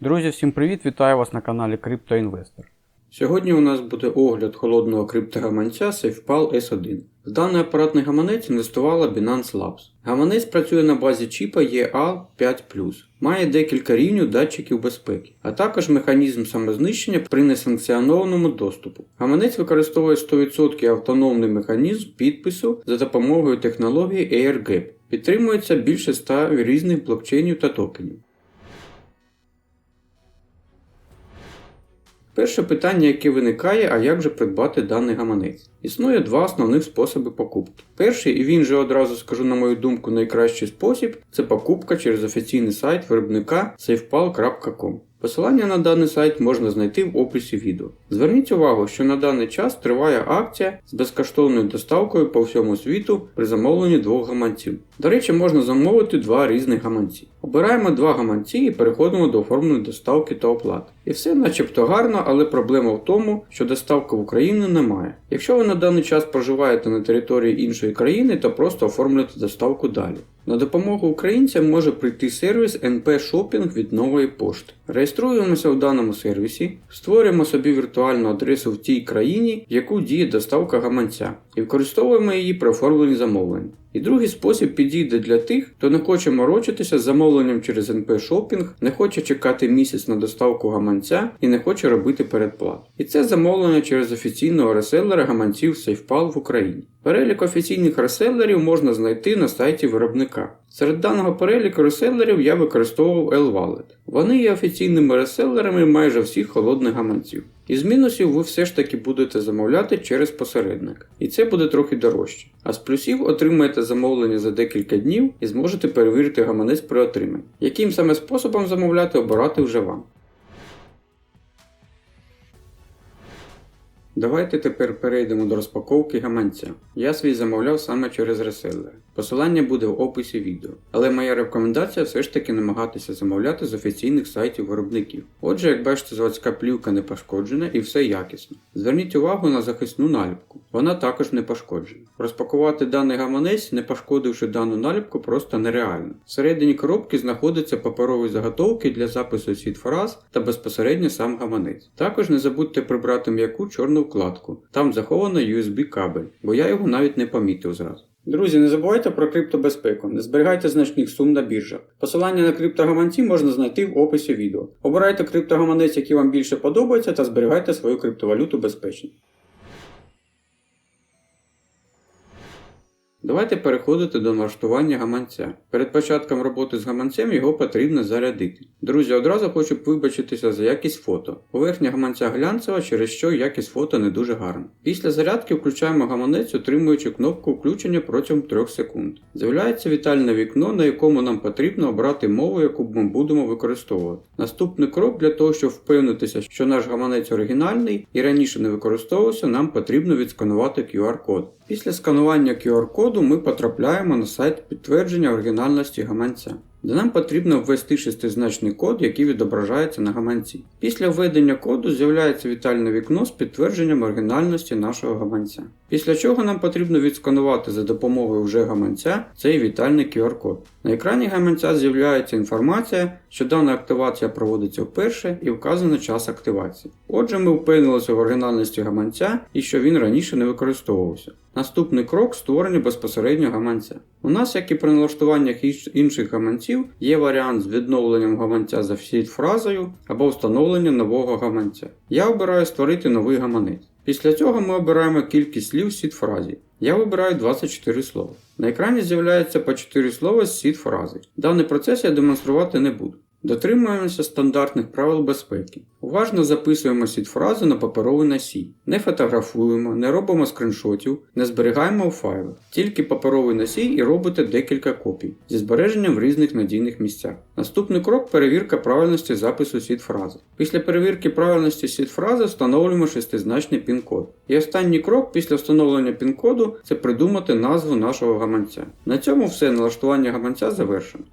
Друзі, всім привіт! Вітаю вас на каналі CryptoInvestor. Сьогодні у нас буде огляд холодного криптогаманця SafePal S1. В даний апаратний гаманець інвестувала Binance Labs. Гаманець працює на базі чіпа EA5+, має декілька рівнів датчиків безпеки, а також механізм самознищення при несанкціонованому доступу. Гаманець використовує 100% автономний механізм підпису за допомогою технології AirGap. Підтримується більше 100 різних блокчейнів та токенів. Перше питання, яке виникає, а як же придбати даний гаманець? Існує два основних способи покупки. Перший, і він же одразу скажу на мою думку найкращий спосіб, це покупка через офіційний сайт виробника safepal.com. Посилання на даний сайт можна знайти в описі відео. Зверніть увагу, що на даний час триває акція з безкоштовною доставкою по всьому світу при замовленні двох гаманців. До речі, можна замовити два різних гаманці. Обираємо два гаманці і переходимо до оформлення доставки та оплати. І все начебто гарно, але проблема в тому, що доставки в Україну немає. Якщо ви на даний час проживаєте на території іншої країни, то просто оформлюйте доставку далі. На допомогу українцям може прийти сервіс NP Shopping від нової пошти. Реєструємося в даному сервісі, створюємо собі віртуальну адресу в тій країні, в яку діє доставка гаманця, і використовуємо її при оформленні замовлень. І другий спосіб підійде для тих, хто не хоче морочитися з замовленням через NP Shopping, не хоче чекати місяць на доставку гаманця і не хоче робити передплату. І це замовлення через офіційного реселера гаманців SafePal в Україні. Перелік офіційних реселерів можна знайти на сайті виробника. Серед даного переліку реселерів я використовував L-Wallet. Вони є офіційними реселерами майже всіх холодних гаманців. Із мінусів ви все ж таки будете замовляти через посередника, і це буде трохи дорожче. А з плюсів отримаєте замовлення за декілька днів і зможете перевірити гаманець при отриманні. Яким саме способом замовляти обирати вже вам. Давайте тепер перейдемо до розпаковки гаманця. Я свій замовляв саме через реселер. Посилання буде в описі відео. Але моя рекомендація все ж таки намагатися замовляти з офіційних сайтів виробників. Отже, як бачите, заводська плівка не пошкоджена і все якісно. Зверніть увагу на захисну наліпку. Вона також не пошкоджена. Розпакувати даний гаманець, не пошкодивши дану наліпку, просто нереально. Всередині коробки знаходяться паперові заготовки для запису сід фраз та безпосередньо сам гаманець. Також не забудьте прибрати м'яку чорну вкладку. Там заховано USB кабель, бо я його навіть не помітив зразу. Друзі, не забувайте про криптобезпеку, не зберігайте значних сум на біржах. Посилання на криптогаманці можна знайти в описі відео. Обирайте криптогаманець, який вам більше подобається, та зберігайте свою криптовалюту безпечно. Давайте переходити до налаштування гаманця. Перед початком роботи з гаманцем його потрібно зарядити. Друзі, одразу хочу вибачитися за якість фото. Поверхня гаманця глянцева, через що якість фото не дуже гарна. Після зарядки включаємо гаманець, отримуючи кнопку включення протягом 3 секунд. З'являється вітальне вікно, на якому нам потрібно обрати мову, яку ми будемо використовувати. Наступний крок для того, щоб впевнитися, що наш гаманець оригінальний і раніше не використовувався, нам потрібно відсканувати QR-код. Після сканування QR-коду ми потрапляємо на сайт підтвердження оригінальності гаманця, де нам потрібно ввести шестизначний код, який відображається на гаманці. Після введення коду з'являється вітальне вікно з підтвердженням оригінальності нашого гаманця. Після чого нам потрібно відсканувати за допомогою вже гаманця цей вітальний QR-код. На екрані гаманця з'являється інформація, що дана активація проводиться вперше і вказано час активації. Отже, ми впевнилися в оригінальності гаманця і що він раніше не використовувався. Наступний крок створення безпосередньо гаманця. У нас, як і при налаштуваннях інших гаманців, є варіант з відновленням гаманця за всі фразою або встановлення нового гаманця. Я обираю створити новий гаманець. Після цього ми обираємо кількість слів з сід-фразі. Я вибираю 24 слова. На екрані з'являється по 4 слова з сід-фрази. Даний процес я демонструвати не буду. Дотримуємося стандартних правил безпеки. Уважно записуємо сід-фразу на паперовий носій. Не фотографуємо, не робимо скріншотів, не зберігаємо у файлах. Тільки паперовий носій і робите декілька копій зі збереженням в різних надійних місцях. Наступний крок перевірка правильності запису сід-фрази. Після перевірки правильності сід-фрази встановлюємо шестизначний пін-код. І останній крок після встановлення пін-коду це придумати назву нашого гаманця. На цьому все налаштування гаманця завершено.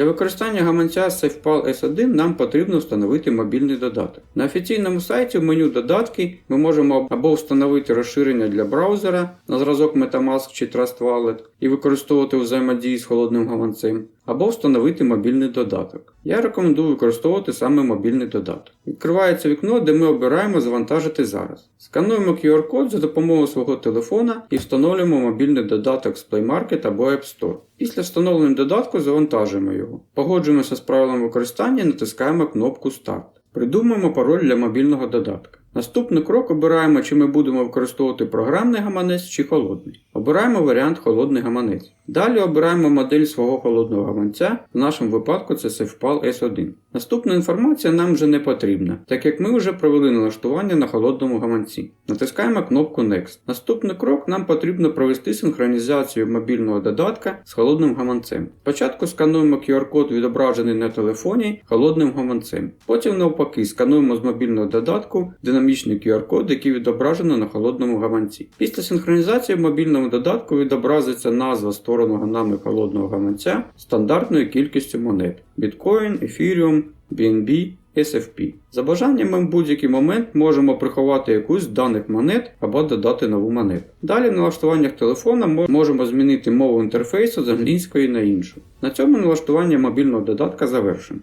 Для використання гаманця SafePal S1 нам потрібно встановити мобільний додаток. На офіційному сайті в меню Додатки ми можемо або встановити розширення для браузера на зразок Metamask чи Trust Wallet і використовувати взаємодії з холодним гаманцем, або встановити мобільний додаток. Я рекомендую використовувати саме мобільний додаток. Відкривається вікно, де ми обираємо завантажити зараз. Скануємо QR-код за допомогою свого телефона і встановлюємо мобільний додаток з Play Market або App Store. Після встановлення додатку завантажуємо його. Погоджуємося з правилами використання і натискаємо кнопку Старт. Придумаємо пароль для мобільного додатка. Наступний крок обираємо, чи ми будемо використовувати програмний гаманець чи холодний. Обираємо варіант холодний гаманець. Далі обираємо модель свого холодного гаманця, в нашому випадку це Safepal S1. Наступна інформація нам вже не потрібна, так як ми вже провели налаштування на холодному гаманці. Натискаємо кнопку Next. Наступний крок нам потрібно провести синхронізацію мобільного додатка з холодним гаманцем. Спочатку скануємо QR-код відображений на телефоні холодним гаманцем. Потім навпаки скануємо з мобільного додатку динамічний QR-код, який відображено на холодному гаманці. Після синхронізації в мобільному додатку відобразиться назва створеного нами холодного гаманця стандартною кількістю монет Bitcoin, Ethereum, BNB, SFP. За бажанням в будь-який момент можемо приховати якусь з даних монет або додати нову монету. Далі в налаштуваннях телефона ми можемо змінити мову інтерфейсу з англійської на іншу. На цьому налаштування мобільного додатка завершено.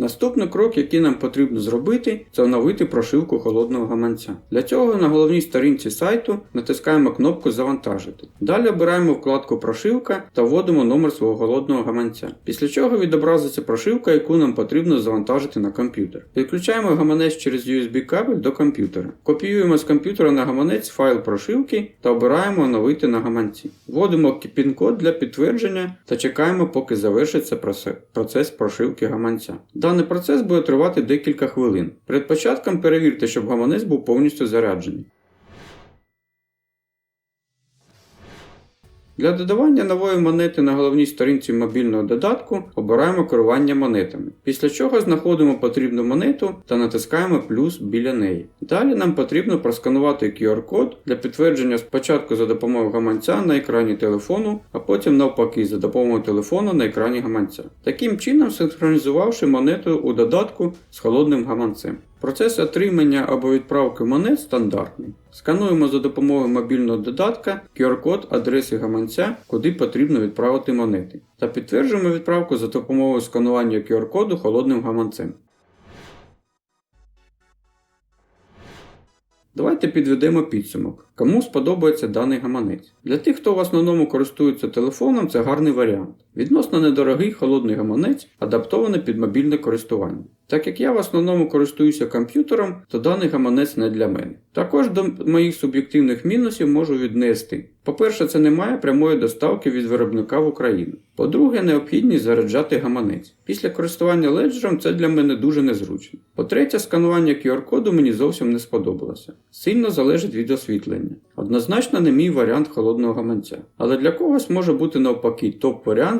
Наступний крок, який нам потрібно зробити, це оновити прошивку холодного гаманця. Для цього на головній сторінці сайту натискаємо кнопку Завантажити. Далі обираємо вкладку Прошивка та вводимо номер свого холодного гаманця. Після чого відобразиться прошивка, яку нам потрібно завантажити на комп'ютер. Підключаємо гаманець через USB кабель до комп'ютера. Копіюємо з комп'ютера на гаманець файл прошивки та обираємо оновити на гаманці. Вводимо пін-код для підтвердження та чекаємо, поки завершиться процес прошивки гаманця. Даний процес буде тривати декілька хвилин. Перед початком перевірте, щоб гаманець був повністю заряджений. Для додавання нової монети на головній сторінці мобільного додатку обираємо керування монетами, після чого знаходимо потрібну монету та натискаємо плюс біля неї. Далі нам потрібно просканувати QR-код для підтвердження спочатку за допомогою гаманця на екрані телефону, а потім навпаки за допомогою телефону на екрані гаманця. Таким чином синхронізувавши монету у додатку з холодним гаманцем. Процес отримання або відправки монет стандартний. Скануємо за допомогою мобільного додатка QR-код адреси гаманця, куди потрібно відправити монети, та підтверджуємо відправку за допомогою сканування QR-коду холодним гаманцем. Давайте підведемо підсумок. Кому сподобається даний гаманець. Для тих, хто в основному користується телефоном, це гарний варіант. Відносно недорогий холодний гаманець, адаптований під мобільне користування. Так як я в основному користуюся комп'ютером, то даний гаманець не для мене. Також до моїх суб'єктивних мінусів можу віднести. По-перше, це немає прямої доставки від виробника в Україну. По-друге, необхідність заряджати гаманець. Після користування леджером це для мене дуже незручно. По-третє, сканування QR-коду мені зовсім не сподобалося. Сильно залежить від освітлення. Однозначно не мій варіант холодного гаманця. Але для когось може бути навпаки топ-варіант